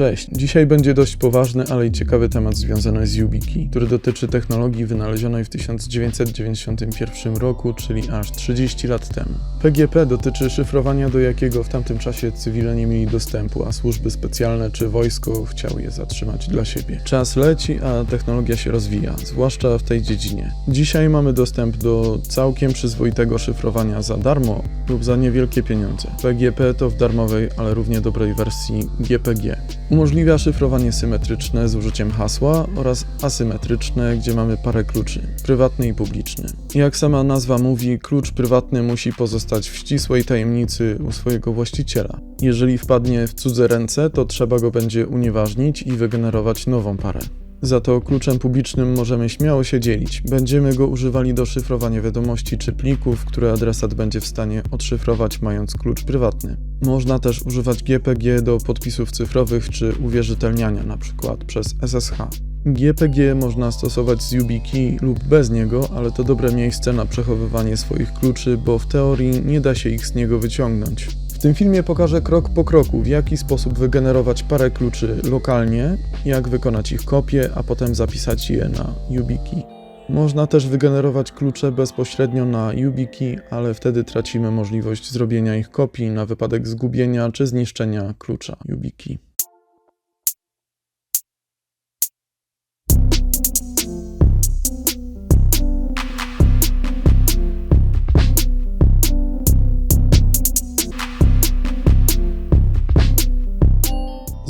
Cześć, dzisiaj będzie dość poważny, ale i ciekawy temat związany z YubiKey, który dotyczy technologii wynalezionej w 1991 roku, czyli aż 30 lat temu. PGP dotyczy szyfrowania, do jakiego w tamtym czasie cywile nie mieli dostępu, a służby specjalne czy wojsko chciały je zatrzymać dla siebie. Czas leci, a technologia się rozwija, zwłaszcza w tej dziedzinie. Dzisiaj mamy dostęp do całkiem przyzwoitego szyfrowania za darmo lub za niewielkie pieniądze. PGP to w darmowej, ale równie dobrej wersji GPG. Umożliwia szyfrowanie symetryczne z użyciem hasła oraz asymetryczne, gdzie mamy parę kluczy, prywatny i publiczny. Jak sama nazwa mówi, klucz prywatny musi pozostać w ścisłej tajemnicy u swojego właściciela. Jeżeli wpadnie w cudze ręce, to trzeba go będzie unieważnić i wygenerować nową parę. Za to kluczem publicznym możemy śmiało się dzielić. Będziemy go używali do szyfrowania wiadomości czy plików, które adresat będzie w stanie odszyfrować mając klucz prywatny. Można też używać GPG do podpisów cyfrowych czy uwierzytelniania, np. przez SSH. GPG można stosować z YubiKey lub bez niego, ale to dobre miejsce na przechowywanie swoich kluczy, bo w teorii nie da się ich z niego wyciągnąć. W tym filmie pokażę krok po kroku, w jaki sposób wygenerować parę kluczy lokalnie, jak wykonać ich kopię, a potem zapisać je na YubiKey. Można też wygenerować klucze bezpośrednio na YubiKey, ale wtedy tracimy możliwość zrobienia ich kopii na wypadek zgubienia czy zniszczenia klucza YubiKey.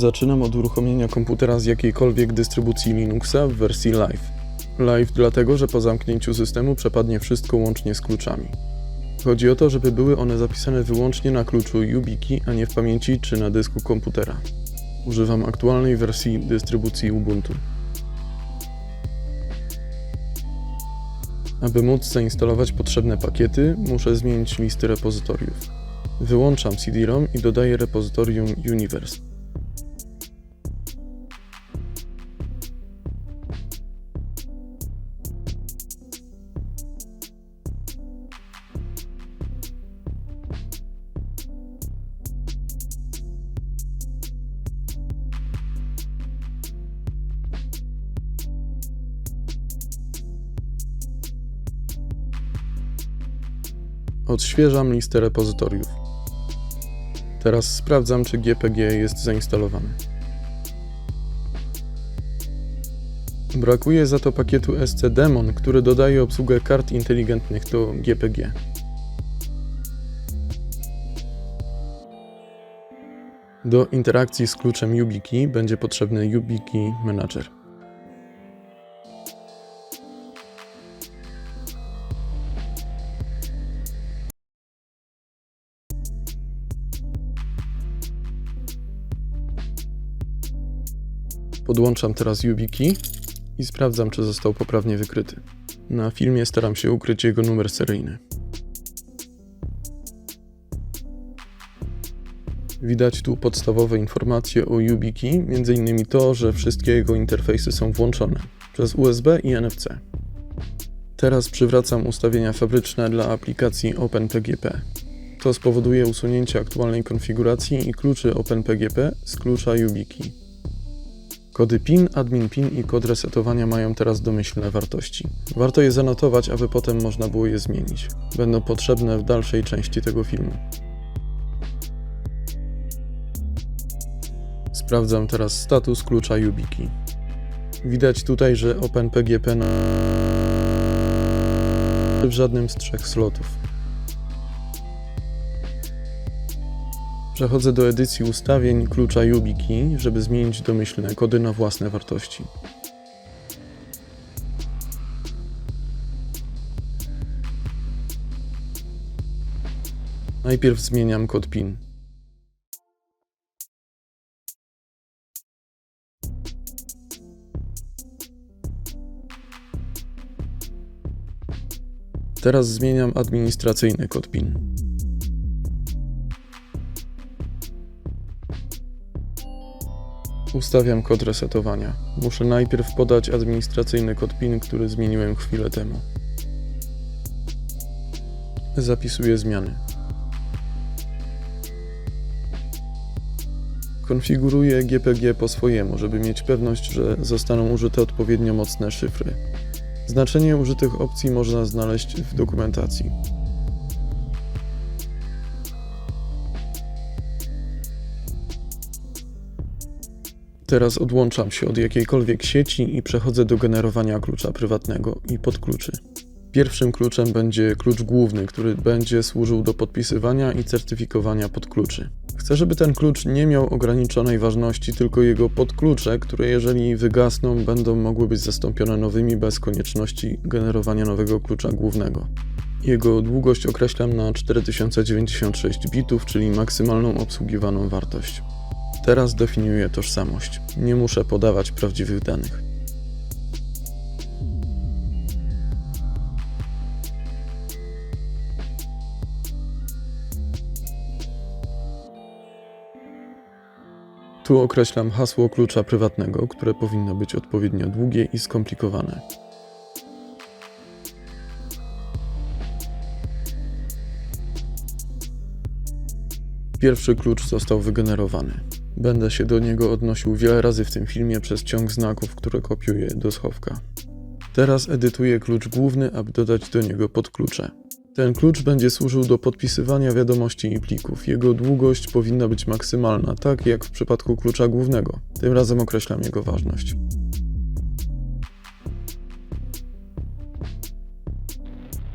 Zaczynam od uruchomienia komputera z jakiejkolwiek dystrybucji Linuxa w wersji Live. Live dlatego, że po zamknięciu systemu przepadnie wszystko łącznie z kluczami. Chodzi o to, żeby były one zapisane wyłącznie na kluczu YubiKey, a nie w pamięci czy na dysku komputera. Używam aktualnej wersji dystrybucji Ubuntu. Aby móc zainstalować potrzebne pakiety, muszę zmienić listy repozytoriów. Wyłączam CD-ROM i dodaję repozytorium Universe. Odświeżam listę repozytoriów. Teraz sprawdzam, czy GPG jest zainstalowane. Brakuje za to pakietu scdemon, który dodaje obsługę kart inteligentnych do GPG. Do interakcji z kluczem YubiKey będzie potrzebny YubiKey Manager. Podłączam teraz YubiKey i sprawdzam, czy został poprawnie wykryty. Na filmie staram się ukryć jego numer seryjny. Widać tu podstawowe informacje o YubiKey, m.in. to, że wszystkie jego interfejsy są włączone przez USB i NFC. Teraz przywracam ustawienia fabryczne dla aplikacji OpenPGP. To spowoduje usunięcie aktualnej konfiguracji i kluczy OpenPGP z klucza YubiKey. Kody PIN, admin PIN i kod resetowania mają teraz domyślne wartości. Warto je zanotować, aby potem można było je zmienić. Będą potrzebne w dalszej części tego filmu. Sprawdzam teraz status klucza YubiKey. Widać tutaj, że OpenPGP na w żadnym z trzech slotów. Przechodzę do edycji ustawień klucza YubiKey, żeby zmienić domyślne kody na własne wartości. Najpierw zmieniam kod PIN. Teraz zmieniam administracyjny kod PIN. Ustawiam kod resetowania. Muszę najpierw podać administracyjny kod PIN, który zmieniłem chwilę temu. Zapisuję zmiany. Konfiguruję GPG po swojemu, żeby mieć pewność, że zostaną użyte odpowiednio mocne szyfry. Znaczenie użytych opcji można znaleźć w dokumentacji. Teraz odłączam się od jakiejkolwiek sieci i przechodzę do generowania klucza prywatnego i podkluczy. Pierwszym kluczem będzie klucz główny, który będzie służył do podpisywania i certyfikowania podkluczy. Chcę, żeby ten klucz nie miał ograniczonej ważności, tylko jego podklucze, które jeżeli wygasną, będą mogły być zastąpione nowymi bez konieczności generowania nowego klucza głównego. Jego długość określam na 4096 bitów, czyli maksymalną obsługiwaną wartość. Teraz definiuję tożsamość. Nie muszę podawać prawdziwych danych. Tu określam hasło klucza prywatnego, które powinno być odpowiednio długie i skomplikowane. Pierwszy klucz został wygenerowany. Będę się do niego odnosił wiele razy w tym filmie przez ciąg znaków, które kopiuję do schowka. Teraz edytuję klucz główny, aby dodać do niego podklucze. Ten klucz będzie służył do podpisywania wiadomości i plików. Jego długość powinna być maksymalna, tak jak w przypadku klucza głównego. Tym razem określam jego ważność.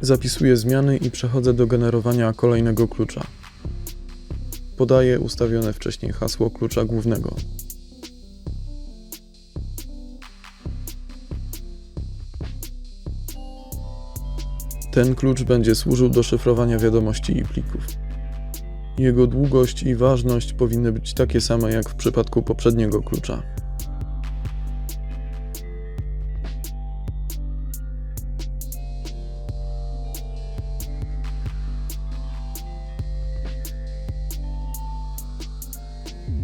Zapisuję zmiany i przechodzę do generowania kolejnego klucza. Podaję ustawione wcześniej hasło klucza głównego. Ten klucz będzie służył do szyfrowania wiadomości i plików. Jego długość i ważność powinny być takie same jak w przypadku poprzedniego klucza.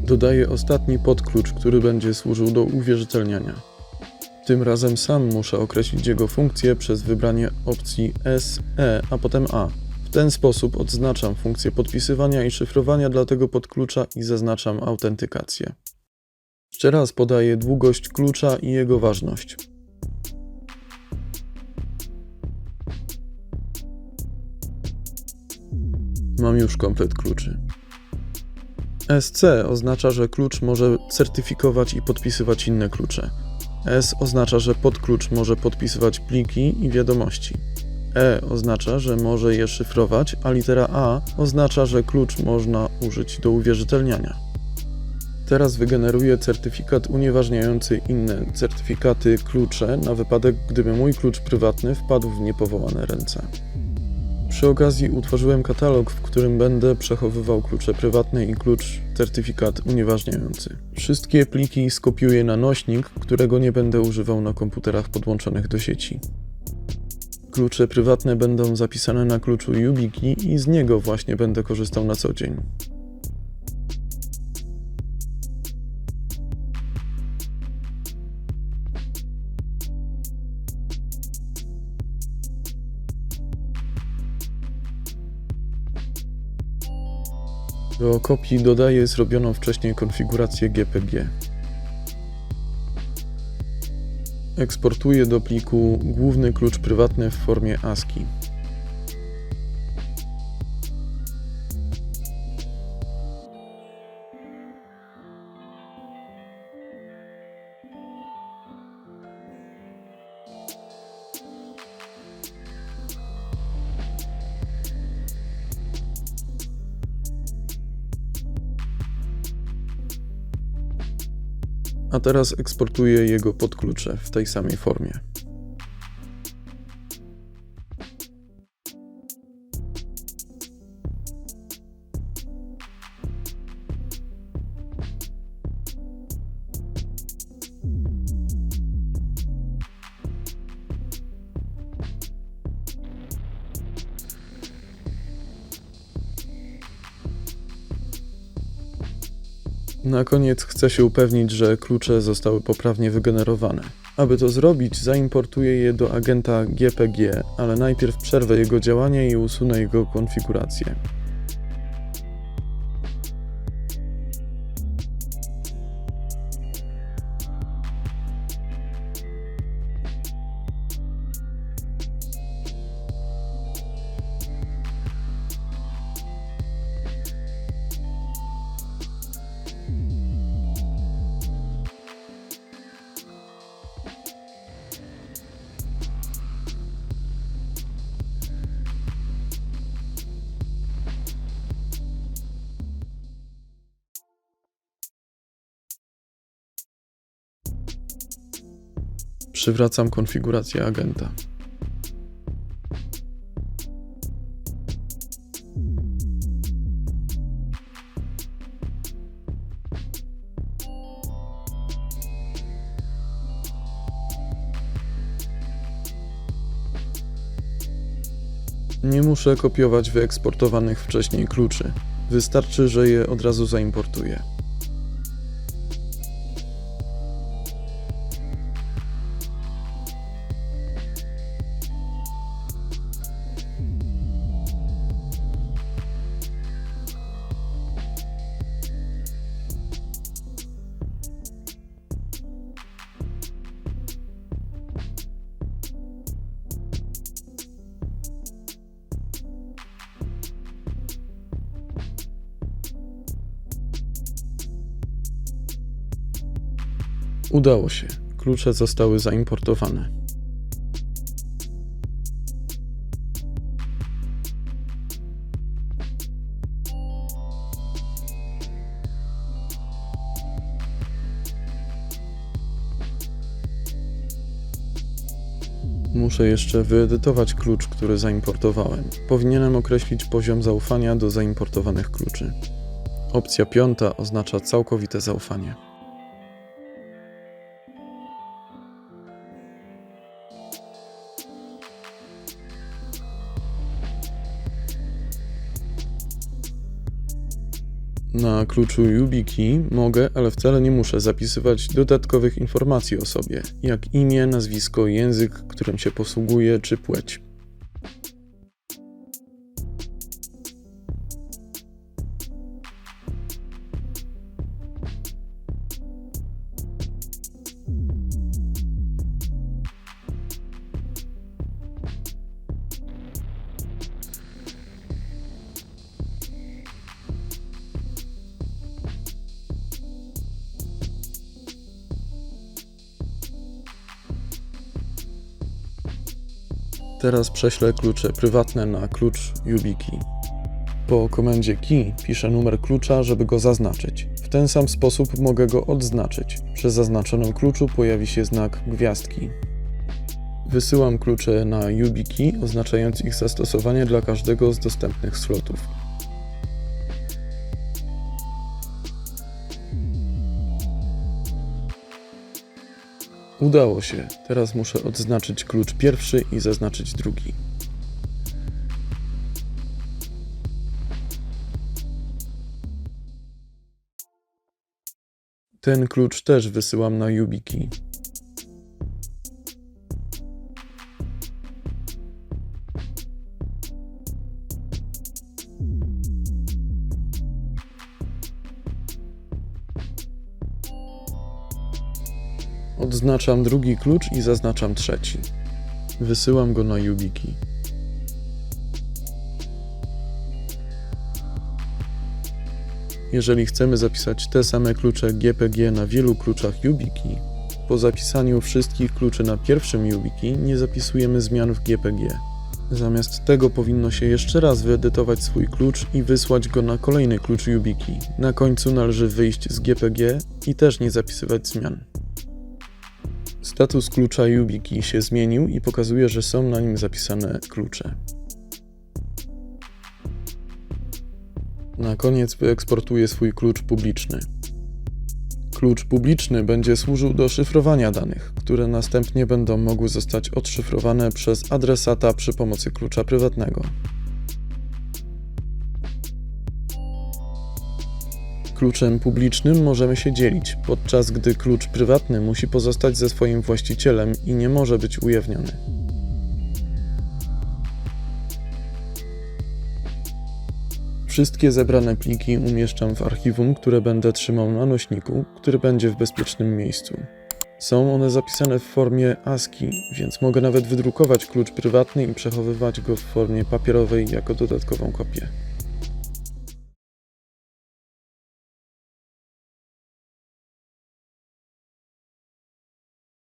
Dodaję ostatni podklucz, który będzie służył do uwierzytelniania. Tym razem sam muszę określić jego funkcję przez wybranie opcji S, E, a potem A. W ten sposób odznaczam funkcję podpisywania i szyfrowania dla tego podklucza i zaznaczam autentykację. Jeszcze raz podaję długość klucza i jego ważność. Mam już komplet kluczy. SC oznacza, że klucz może certyfikować i podpisywać inne klucze. S oznacza, że podklucz może podpisywać pliki i wiadomości. E oznacza, że może je szyfrować, a litera A oznacza, że klucz można użyć do uwierzytelniania. Teraz wygeneruję certyfikat unieważniający inne certyfikaty klucze na wypadek, gdyby mój klucz prywatny wpadł w niepowołane ręce. Przy okazji utworzyłem katalog, w którym będę przechowywał klucze prywatne i klucz certyfikat unieważniający. Wszystkie pliki skopiuję na nośnik, którego nie będę używał na komputerach podłączonych do sieci. Klucze prywatne będą zapisane na kluczu YubiKey i z niego właśnie będę korzystał na co dzień. Do kopii dodaję zrobioną wcześniej konfigurację GPG. Eksportuję do pliku główny klucz prywatny w formie ASCII. A teraz eksportuję jego podklucze w tej samej formie. Na koniec chcę się upewnić, że klucze zostały poprawnie wygenerowane. Aby to zrobić, zaimportuję je do agenta GPG, ale najpierw przerwę jego działanie i usunę jego konfigurację. Przywracam konfigurację agenta. Nie muszę kopiować wyeksportowanych wcześniej kluczy. Wystarczy, że je od razu zaimportuję. Udało się. Klucze zostały zaimportowane. Muszę jeszcze wyedytować klucz, który zaimportowałem. Powinienem określić poziom zaufania do zaimportowanych kluczy. Opcja piąta oznacza całkowite zaufanie. Na kluczu YubiKey mogę, ale wcale nie muszę zapisywać dodatkowych informacji o sobie, jak imię, nazwisko, język, którym się posługuję, czy płeć. Teraz prześlę klucze prywatne na klucz YubiKey. Po komendzie key piszę numer klucza, żeby go zaznaczyć. W ten sam sposób mogę go odznaczyć. Przy zaznaczonym kluczu pojawi się znak gwiazdki. Wysyłam klucze na YubiKey, oznaczając ich zastosowanie dla każdego z dostępnych slotów. Udało się. Teraz muszę odznaczyć klucz pierwszy i zaznaczyć drugi. Ten klucz też wysyłam na YubiKey. Odznaczam drugi klucz i zaznaczam trzeci. Wysyłam go na YubiKey. Jeżeli chcemy zapisać te same klucze GPG na wielu kluczach YubiKey, po zapisaniu wszystkich kluczy na pierwszym YubiKey nie zapisujemy zmian w GPG. Zamiast tego powinno się jeszcze raz wyedytować swój klucz i wysłać go na kolejny klucz YubiKey. Na końcu należy wyjść z GPG i też nie zapisywać zmian. Status klucza YubiKey się zmienił i pokazuje, że są na nim zapisane klucze. Na koniec wyeksportuję swój klucz publiczny. Klucz publiczny będzie służył do szyfrowania danych, które następnie będą mogły zostać odszyfrowane przez adresata przy pomocy klucza prywatnego. Kluczem publicznym możemy się dzielić, podczas gdy klucz prywatny musi pozostać ze swoim właścicielem i nie może być ujawniony. Wszystkie zebrane pliki umieszczam w archiwum, które będę trzymał na nośniku, który będzie w bezpiecznym miejscu. Są one zapisane w formie ASCII, więc mogę nawet wydrukować klucz prywatny i przechowywać go w formie papierowej jako dodatkową kopię.